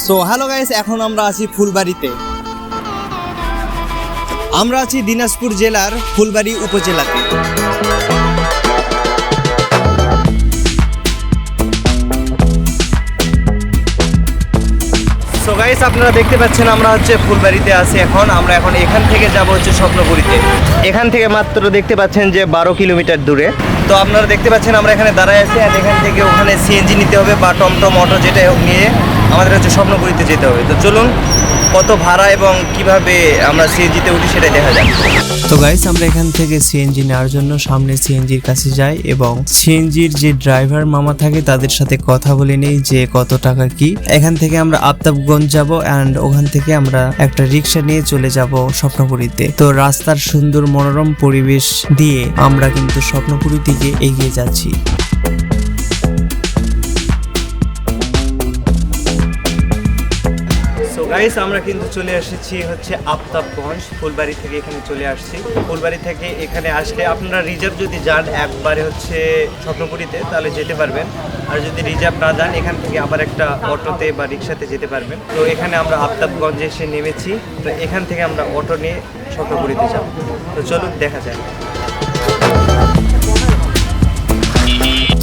So hello guys এখন আমরা আছি ফুলবাড়িতে। আমরা আছি দিনাজপুর জেলার ফুলবাড়ি উপজেলাতে। সো গাইস আপনারা দেখতে পাচ্ছেন আমরা হচ্ছে ফুলবাড়িতে আছি এখন। আমরা এখন এখান থেকে যাব হচ্ছে স্বপ্নপুরীতে। এখান থেকে মাত্র দেখতে পাচ্ছেন যে বারো কিলোমিটার দূরে। তো আপনারা দেখতে পাচ্ছেন আমরা এখানে দাঁড়ায় আছি। আর এখান থেকে ওখানে সিএনজি নিতে হবে বা টমটম অটো যেটাই হোক নিয়ে। আমাদের হচ্ছে স্বপ্নপুরীতে যেতে হবে। তো চলুন, কত ভাড়া এবং কীভাবে আমরা সিএনজিতে উঠি সেটা দেখা যাক। তো গাইস আমরা এখান থেকে সিএনজি নেওয়ার জন্য সামনে সিএনজির কাছে যাই এবং সিএনজির যে ড্রাইভার মামা থাকে, তাদের সাথে কথা বলে নেই যে কত টাকা কি। এখান থেকে আমরা আফতাবগঞ্জ যাব অ্যান্ড ওখান থেকে আমরা একটা রিক্সা নিয়ে চলে যাব স্বপ্নপুরীতে। তো রাস্তার সুন্দর মনোরম পরিবেশ দিয়ে আমরা কিন্তু স্বপ্নপুরীর দিকে এগিয়ে যাচ্ছি। গাইস আমরা কিন্তু চলে এসেছি হচ্ছে আফতাবগঞ্জ, ফুলবাড়ি থেকে এখানে চলে আসছি। ফুলবাড়ি থেকে এখানে আসলে আপনারা রিজার্ভ যদি যান একবারে হচ্ছে স্বপ্নপুরীতে, তাহলে যেতে পারবেন। আর যদি রিজার্ভ না যান, এখান থেকে আবার একটা অটোতে বা রিক্সাতে যেতে পারবেন। তো এখানে আমরা আফতাবগঞ্জে এসে নেমেছি। তো এখান থেকে আমরা অটো নিয়ে স্বপ্নপুরীতে যাব। তো চলুন, দেখা যাক।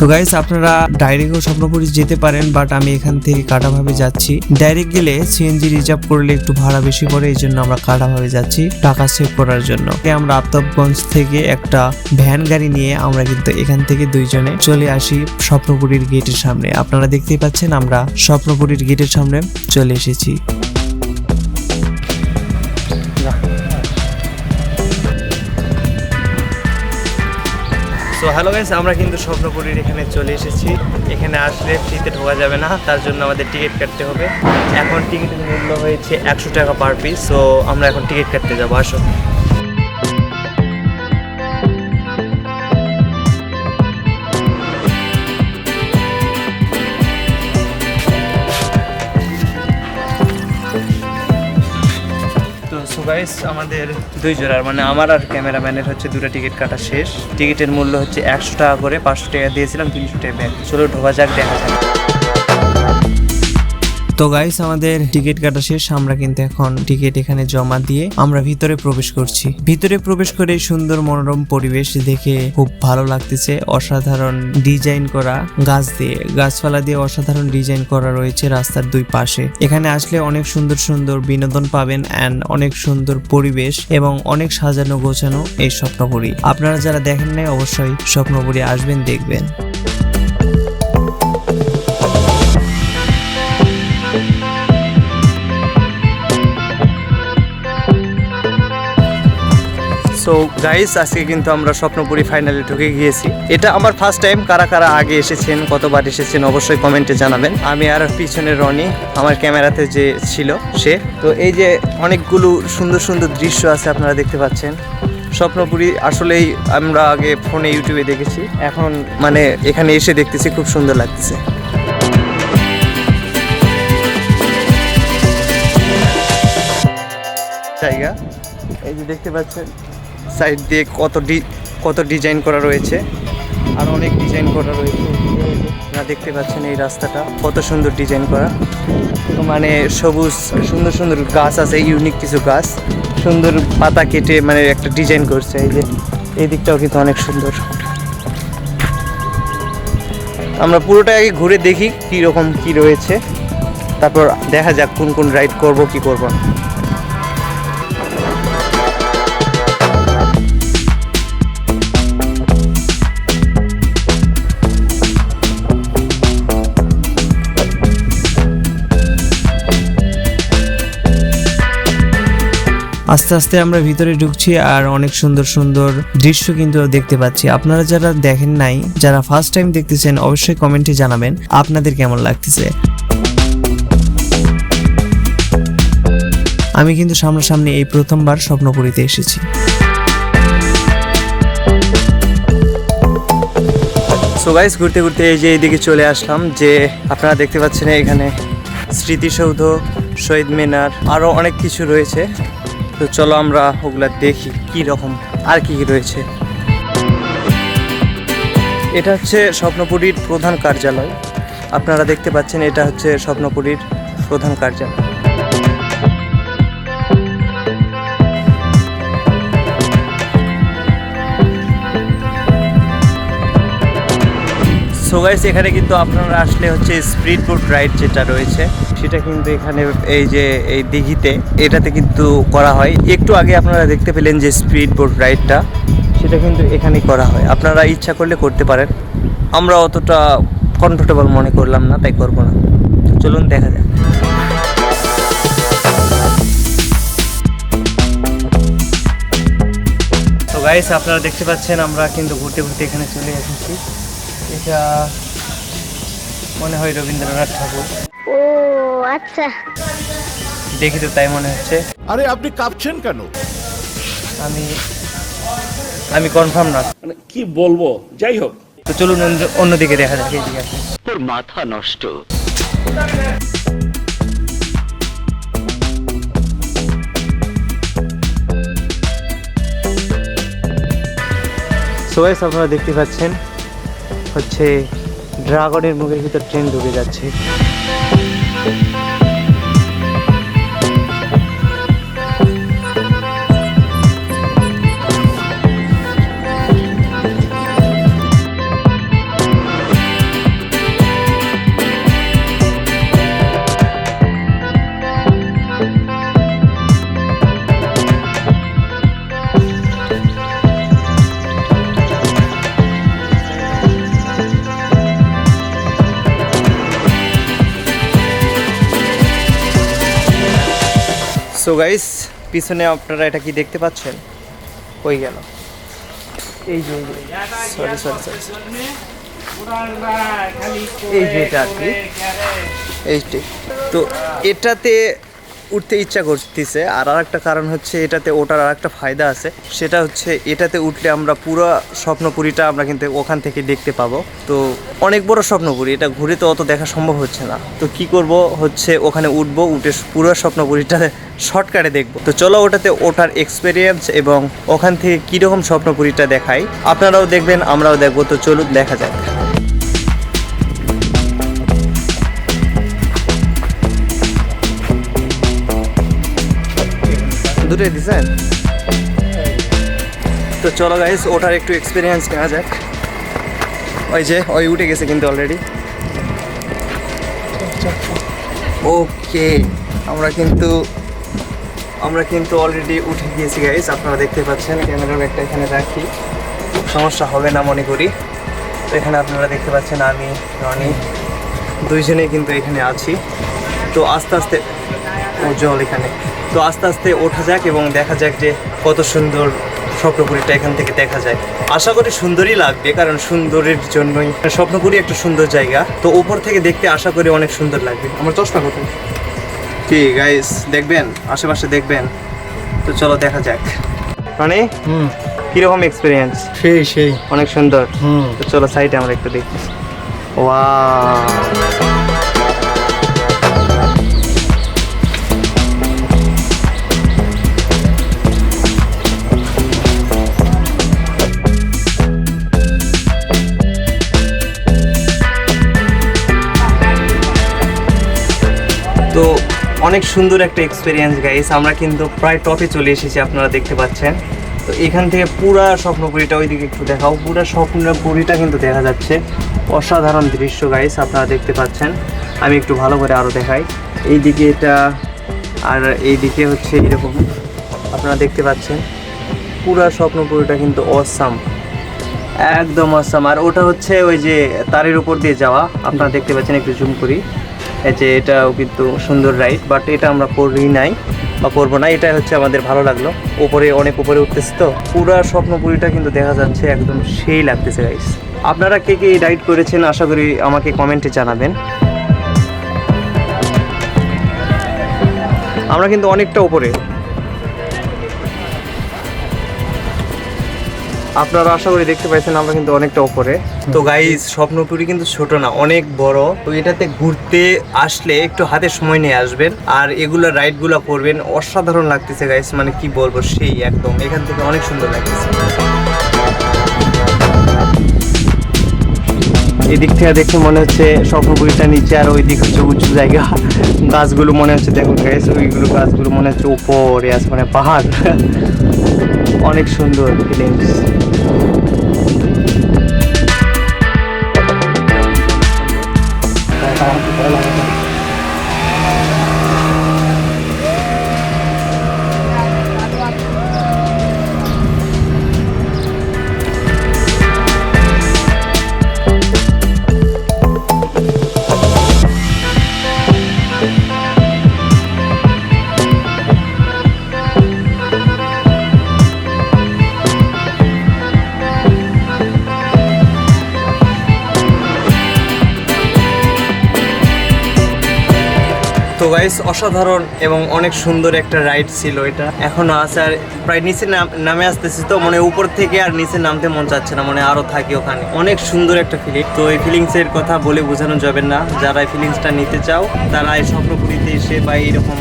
তো গাইস আপনারা ডাইরেক্টও স্বপ্নপুরি যেতে পারেন বাট আমি এখান থেকে কাটাভাবে যাচ্ছি। ডাইরেক্ট গেলে সিএনজি রিজার্ভ করলে একটু ভাড়া বেশি পড়ে, এই জন্য আমরা কাটাভাবে যাচ্ছি টাকা সেভ করার জন্য। আমরা আফতাবগঞ্জ থেকে একটা ভ্যান গাড়ি নিয়ে আমরা কিন্তু এখান থেকে দুইজনে চলে আসি স্বপ্নপুরীর গেটের সামনে। আপনারা দেখতেই পাচ্ছেন আমরা স্বপ্নপুরীর গেটের সামনে চলে এসেছি। সো হ্যালো গাইস আমরা কিন্তু স্বপ্নপুরীর এখানে চলে এসেছি। এখানে আসলে ফ্রিতে ঢোকা যাবে না, তার জন্য আমাদের টিকিট কাটতে হবে। এখন টিকিটের মূল্য হয়েছে একশো টাকা পার পিস সো আমরা এখন টিকিট কাটতে যাব, আসো। গাইস আমাদের দুই জোড়ার মানে আমার আর ক্যামেরাম্যানের হচ্ছে দুটো টিকিট কাটা শেষ। টিকিটের মূল্য হচ্ছে একশো টাকা করে, পাঁচশো টাকা দিয়েছিলাম, তিনশো টাকা ব্যাগ চলো ঢোকা যাক, দেখা যাক। তো গাইস আমাদের টিকিট কাটা শেষ। আমরা কিন্তু এখন টিকিট এখানে জমা দিয়ে আমরা ভিতরে প্রবেশ করছি। ভিতরে প্রবেশ করে সুন্দর মনোরম পরিবেশ দেখে খুব ভালো লাগতেছে। অসাধারণ ডিজাইন করা গাছ দিয়ে, গাছপালা দিয়ে অসাধারণ ডিজাইন করা রয়েছে রাস্তার দুই পাশে। এখানে আসলে অনেক সুন্দর সুন্দর বিনোদন পাবেন অ্যান্ড অনেক সুন্দর পরিবেশ এবং অনেক সাজানো গোছানো এই স্বপ্নপুরী। আপনারা যারা দেখেন নাই, অবশ্যই স্বপ্নপুরী আসবেন, দেখবেন। সো গাইস আজকে কিন্তু আমরা স্বপ্নপুরি ফাইনালে ঢুকে গিয়েছি। এটা আমার ফার্স্ট টাইম কারা কারা আগে এসেছেন, কতবার এসেছেন, অবশ্যই কমেন্টে জানাবেন। আমি আর পিছনে রনি, আমার ক্যামেরাতে যে ছিল সে। তো এই যে অনেকগুলো সুন্দর সুন্দর দৃশ্য আছে আপনারা দেখতে পাচ্ছেন। স্বপ্নপুরি আসলেই আমরা আগে ফোনে ইউটিউবে দেখেছি। এখন মানে এখানে এসে দেখতেছি, খুব সুন্দর লাগতেছে। জায়গা, এই যে দেখতে পাচ্ছেন সাইড দিয়ে কত ডি, কত ডিজাইন করা রয়েছে। আর অনেক ডিজাইন করা রয়েছে। না দেখতে পাচ্ছেন এই রাস্তাটা, কত সুন্দর ডিজাইন করা। মানে সবুজ, সুন্দর সুন্দর গাছ আছে ইউনিক কিছু গাছ। সুন্দর পাতা কেটে মানে একটা ডিজাইন করছে, এই যে। এই দিকটাও কিন্তু অনেক সুন্দর। আমরা পুরোটা আগে ঘুরে দেখি কী রকম কী রয়েছে। তারপর দেখা যাক কোন কোন রাইড করব, কি করব না। আস্তে আস্তে আমরা ভিতরে ঢুকছি আর অনেক সুন্দর সুন্দর দৃশ্য কিন্তু দেখতে পাচ্ছি। আপনারা যারা দেখেন নাই, যারা ফার্স্ট টাইম দেখতেছেন, অবশ্যই কমেন্টে জানাবেন আপনাদের কেমন লাগতেছে। আমি কিন্তু সামনাসামনি এই প্রথমবার স্বপ্নপুরীতে এসেছি। সো গাইস ঘুরতে ঘুরতে এই যে এইদিকে চলে আসলাম যে আপনারা দেখতে পাচ্ছেন এখানে স্মৃতিসৌধ, শহীদ মিনার আরও অনেক কিছু রয়েছে। তো চলো আমরা ওগুলা দেখি কি রকম, আর কি কি রয়েছে। এটা হচ্ছে স্বপ্নপুরীর প্রধান কার্যালয়। আপনারা দেখতে পাচ্ছেন এটা হচ্ছে স্বপ্নপুরীর প্রধান কার্যালয়। সো গাইস এখানে কিন্তু আপনারা আসলে হচ্ছে স্পিড বোট রাইড যেটা রয়েছে, সেটা কিন্তু এখানে এই যে, এই দিঘিতে, এটাতে কিন্তু করা হয়। একটু আগে আপনারা দেখতে পেলেন যে স্পিড বোট রাইডটা সেটা কিন্তু এখানেই করা হয়। আপনারা ইচ্ছা করলে করতে পারেন। আমরা অতটা কমফোর্টেবল মনে করলাম না, তাই করব না। চলুন দেখা যাক। তো গাইস আপনারা দেখতে পাচ্ছেন, আমরা কিন্তু ঘুরতে ঘুরতে এখানে চলে এসেছি। এটা মনে হয় রবীন্দ্রনাথ ঠাকুর। ও আচ্ছা। দেখি তো তাই মনে হচ্ছে। আরে আপনি কাঁপছেন কেন? আমি আমি কনফার্ম না। মানে কি বলব? যাই হোক। তো চলুন অন্য- অন্যদিকে দেখা যাক এইদিকে। তোর মাথা নষ্ট। সো গাইস আপনারা দেখতে পাচ্ছেন হচ্ছে ড্রাগনের মুখের ভিতর ট্রেন ঢুকে যাচ্ছে। সো গাইস পিছনে আপনারা এটা কি দেখতে পাচ্ছেন? কই গেল? এই যে সরি সরি সরি এই যে এটা আর কি। এইটি তো এটাতে উঠতে ইচ্ছা করতেছে। আর আরেকটা কারণ হচ্ছে এটাতে ওঠার আর একটা ফায়দা আছে। সেটা হচ্ছে এটাতে উঠলে আমরা পুরো স্বপ্নপুরীটা আমরা কিন্তু ওখান থেকে দেখতে পাবো। তো অনেক বড় স্বপ্নপুরী, এটা ঘুরে তো অত দেখা সম্ভব হচ্ছে না। তো কি করব হচ্ছে ওখানে উঠবো, উঠে পুরো স্বপ্নপুরীটা শর্টকাটে দেখব। তো চলো ওটাতে ওঠার এক্সপিরিয়েন্স এবং ওখান থেকে কীরকম স্বপ্নপুরীটা দেখাই। আপনারাও দেখবেন, আমরাও দেখব। তো চলুন, দেখা যাক। দুটোই দিছেন তো চলো গাইস ওটার একটু এক্সপিরিয়েন্স নেওয়া যাক। ওই যে, ওই উঠে গেছে কিন্তু অলরেডি ওকে আমরা কিন্তু আমরা কিন্তু অলরেডি উঠে গিয়েছি গাইস আপনারা দেখতে পাচ্ছেন ক্যামেরা ব্যাগটা এখানে রাখি। সমস্যা হবে না মনে করি। তো এখানে আপনারা দেখতে পাচ্ছেন আমি, রনি, দুইজনেই কিন্তু এখানে আছি। তো আস্তে আস্তে জল এখানে। তো আস্তে আস্তে ওঠা যাক এবং দেখা যাক যে কত সুন্দর স্বপ্নপুরীটা এখান থেকে দেখা যায়। আশা করি সুন্দরই লাগবে কারণ সুন্দরের জন্যই স্বপ্নপুরী একটা সুন্দর জায়গা। তো উপর থেকে দেখতে আশা করি অনেক সুন্দর লাগবে। আমার চশমা কোথায়? কি গাইস দেখবেন? আশেপাশে দেখবেন? তো চলো দেখা যাক। মানে? কীরকম এক্সপিরিয়েন্স সেই সেই। অনেক সুন্দর। হুম। তো চলো সাইডে আমরা একটু দেখি। ওয়া অনেক সুন্দর একটা এক্সপিরিয়েন্স গাইস আমরা কিন্তু প্রায় টপে চলে এসেছি, আপনারা দেখতে পাচ্ছেন। তো এখান থেকে পুরা স্বপ্নপুরীটা ওইদিকে একটু দেখাও। পুরা স্বপ্নপুরীটা কিন্তু দেখা যাচ্ছে। অসাধারণ দৃশ্য গাইস আপনারা দেখতে পাচ্ছেন। আমি একটু ভালো করে আরও দেখাই। এইদিকে এটা আর এইদিকে হচ্ছে এরকম, আপনারা দেখতে পাচ্ছেন। পুরা স্বপ্নপুরীটা কিন্তু অসাম একদম অসাম আর ওটা হচ্ছে ওই যে তারের উপর দিয়ে যাওয়া। আপনারা দেখতে পাচ্ছেন, একটু জুম করি। যে এটাও কিন্তু সুন্দর রাইড বাট এটা আমরা করি নাই, বা করব না, এটাই হচ্ছে আমাদের ভালো লাগল। ওপরে অনেক উপরে উঠতেছে তো, পুরা স্বপ্নপুরীটা কিন্তু দেখা যাচ্ছে একদম সেই লাগতেছে গাইস আপনারা কে কে এই রাইড করেছেন, আশা করি আমাকে কমেন্টে জানাবেন। আমরা কিন্তু অনেকটা উপরে। আপনারা আশা করি দেখতে পাইছেন, আমরা কিন্তু অনেকটা ওপরে তো গাইজ স্বপ্নপুরি কিন্তু ছোট না, অনেক বড়। তো এটাতে ঘুরতে আসলে একটু হাতে সময় নিয়ে আসবেন। আর এগুলো রাইডগুলো করবেন, অসাধারণ লাগতেছে গাইজ মানে কি বলব, সেই একদম। এখান থেকে অনেক সুন্দর লাগতেছে। এদিক থেকে দেখে মনে হচ্ছে স্বপ্নপুরিটা নিচে, আর ওই দিক হচ্ছে উঁচু জায়গা। গাছগুলো মনে হচ্ছে দেখুন গাইস ওইগুলো গাছগুলো মনে হচ্ছে উপরে আছে মানে পাহাড়। অনেক সুন্দর ফিলিংস গাইস অসাধারণ এবং অনেক সুন্দর একটা রাইড ছিল এটা। এখনও আছে আর প্রায় নিচে নাম- আসতেছি তো মানে উপর থেকে আর নিচে নামতে মন চাচ্ছে না মানে আরও থাকি ওখানে। অনেক সুন্দর একটা ফিলিং তো এই ফিলিংস এর কথা বলে বোঝানো যাবে না। যারা এই ফিলিংসটা নিতে চাও, তারা এই স্বপ্নপুরীতে এসে বা এইরকম,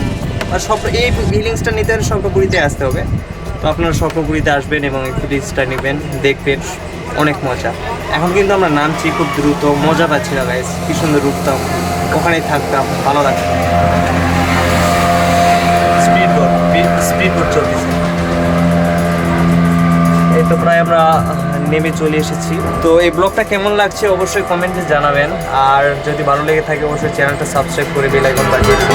আর স্বপ্ন, এই ফিলিংসটা নিতে হলে স্বপ্নপুরীতে আসতে হবে। তো আপনারা স্বপ্নপুরীতে আসবেন এবং এই ফিলিংসটা নেবেন, দেখবেন, অনেক মজা। এখন কিন্তু আমরা নামছি খুব দ্রুত, মজা পাচ্ছি না গাইস কি সুন্দর রুখতাম ওখানেই থাকতাম, ভালো লাগতো। স্পিড বোট স্পিড বোট চলতেছে। এই তো প্রায় আমরা নেমে চলে এসেছি। তো এই ব্লগটা কেমন লাগছে অবশ্যই কমেন্টে জানাবেন। আর যদি ভালো লেগে থাকে, অবশ্যই চ্যানেলটা সাবস্ক্রাইব করে বেল আইকন বাজিয়ে দিন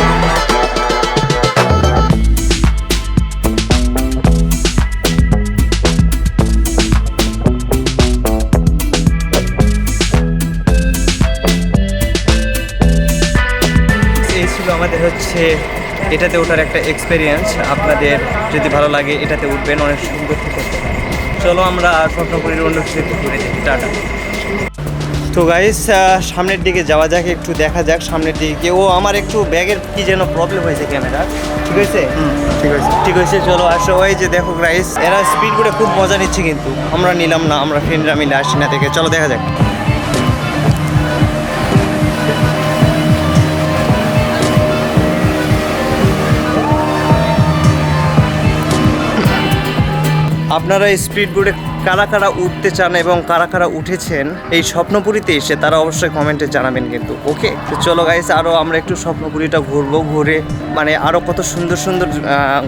হচ্ছে এটাতে ওঠার একটা এক্সপিরিয়েন্স আপনাদের যদি ভালো লাগে এটাতে উঠবেন অনেক সুন্দর থেকে চলো আমরা স্বপ্নপুরীর অন্য কিছু ঘুরে দেখি। টাটা। তো গাইস সামনের দিকে যাওয়া যাক একটু দেখা যাক সামনের দিকে গিয়ে। ও আমার একটু ব্যাগের কি যেন প্রবলেম হয়েছে ক্যামেরা ঠিক আছে ঠিক আছে ঠিক আছে চলো আসো। ওই যে দেখো গাইস এরা স্পিড করে খুব মজা নিচ্ছে কিন্তু। আমরা নিলাম না আমরা ফ্রেন্ডরা মিলে আসি না দেখে। চলো দেখা যাক। আপনারা স্পিড বোর্ডে কারা কারা উঠতে চান এবং কারা কারা উঠেছেন, এই স্বপ্নপুরীতে এসে তারা অবশ্যই কমেন্টে জানাবেন কিন্তু ওকে তো চলো গাইস আরও আমরা একটু স্বপ্নপুরীটা ঘুরবো, ঘুরে মানে আরও কত সুন্দর সুন্দর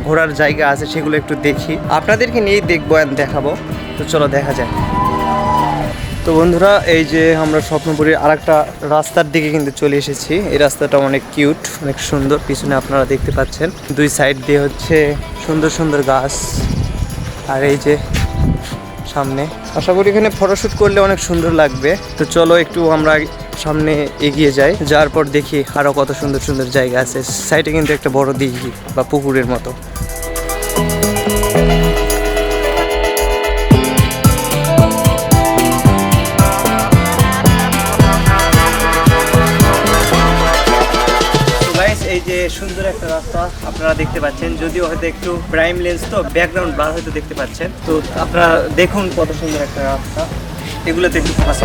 ঘোরার জায়গা আছে সেগুলো একটু দেখি। আপনাদেরকে নিয়েই দেখব দেখাবো। তো চলো দেখা যায় তো বন্ধুরা, এই যে আমরা স্বপ্নপুরীর আরেকটা রাস্তার দিকে কিন্তু চলে এসেছি। এই রাস্তাটা অনেক কিউট অনেক সুন্দর, পিছনে আপনারা দেখতে পাচ্ছেন। দুই সাইড দিয়ে হচ্ছে সুন্দর সুন্দর গাছ। আর এই যে সামনে। আশা করি এখানে ফটোশ্যুট করলে অনেক সুন্দর লাগবে। তো চলো একটু আমরা সামনে এগিয়ে যাই। যাওয়ার পর দেখি আরও কত সুন্দর সুন্দর জায়গা আছে। সাইডে কিন্তু একটা বড় দিঘি বা পুকুরের মতো। এই যে সুন্দর একটা রাস্তা আপনারা দেখতে পাচ্ছেন। যদিও হয়তো একটু প্রাইম লেন্স তো ব্যাকগ্রাউন্ড বার হয়তো দেখতে পাচ্ছেন। তো আপনারা দেখুন কত সুন্দর একটা রাস্তা। এগুলোতে একটু ফোকাস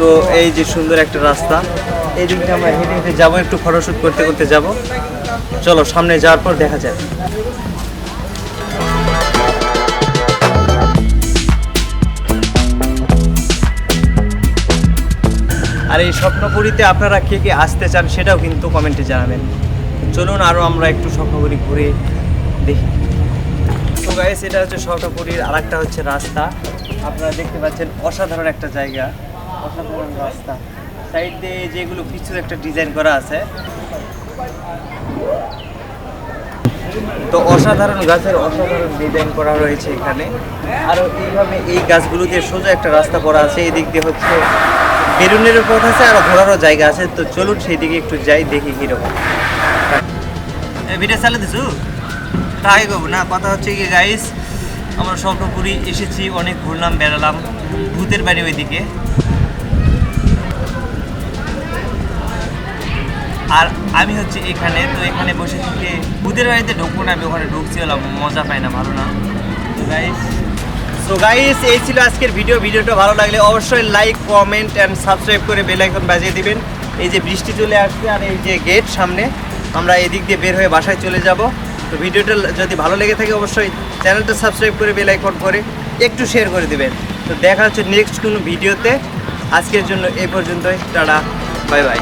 তো এই যে সুন্দর একটা রাস্তা। এই দিকটা আমরা হেঁটে হেঁটে যাব, একটু ফটোশ্যুট করতে করতে যাব। চলো, সামনে যাওয়ার পর দেখা যায় আর এই স্বপ্নপুরীতে আপনারা কে কে আসতে চান সেটাও কিন্তু কমেন্টে জানাবেন। চলুন আরও আমরা একটু স্বপ্নপুরী ঘুরে দেখি। তো গাইস এটা হচ্ছে স্বপ্নপুরীর আর একটা হচ্ছে রাস্তা। আপনারা দেখতে পাচ্ছেন অসাধারণ একটা জায়গা, অসাধারণ রাস্তা। সাইড দিয়ে যেগুলো কিছু একটা ডিজাইন করা আছে। তো অসাধারণ গাছের অসাধারণ ডিজাইন করা রয়েছে এখানে। আর এইভাবে এই গাছগুলো দিয়ে সোজা একটা রাস্তা করা আছে, এদিক দিয়ে হচ্ছে বেলুনের পথ আছে, আর ঘোরারও জায়গা আছে, তো চলুন সেই দিকে একটু যাই, দেখি কীরকম। ভিডিও চালে দিছু? তাই করব না, কথা হচ্ছে কি গাইস আমরা স্বপ্নপুরি এসেছি, অনেক ঘুরলাম, বেড়ালাম, ভূতের বাড়ি ওইদিকে। আর আমি হচ্ছে এখানে, তো এখানে বসে থেকে ভূতের বাড়িতে ঢুকবো না, আমি ওখানে ঢুকছি হলাম মজা পাই না, ভালো না। গাইস সো গাইস এই ছিল আজকের ভিডিও ভিডিওটা ভালো লাগলে অবশ্যই লাইক কমেন্ট অ্যান্ড সাবস্ক্রাইব করে বেল আইকন বাজিয়ে দিবেন। এই যে বৃষ্টি চলে আসছে আর এই যে গেট সামনে, আমরা এদিক দিয়ে বের হয়ে বাসায় চলে যাব। তো ভিডিওটা যদি ভালো লেগে থাকে অবশ্যই চ্যানেলটা সাবস্ক্রাইব করে বেল আইকন করে একটু শেয়ার করে দিবেন। তো দেখা হচ্ছে নেক্সট কোনো ভিডিওতে আজকের জন্য এই পর্যন্তই। Tata bye bye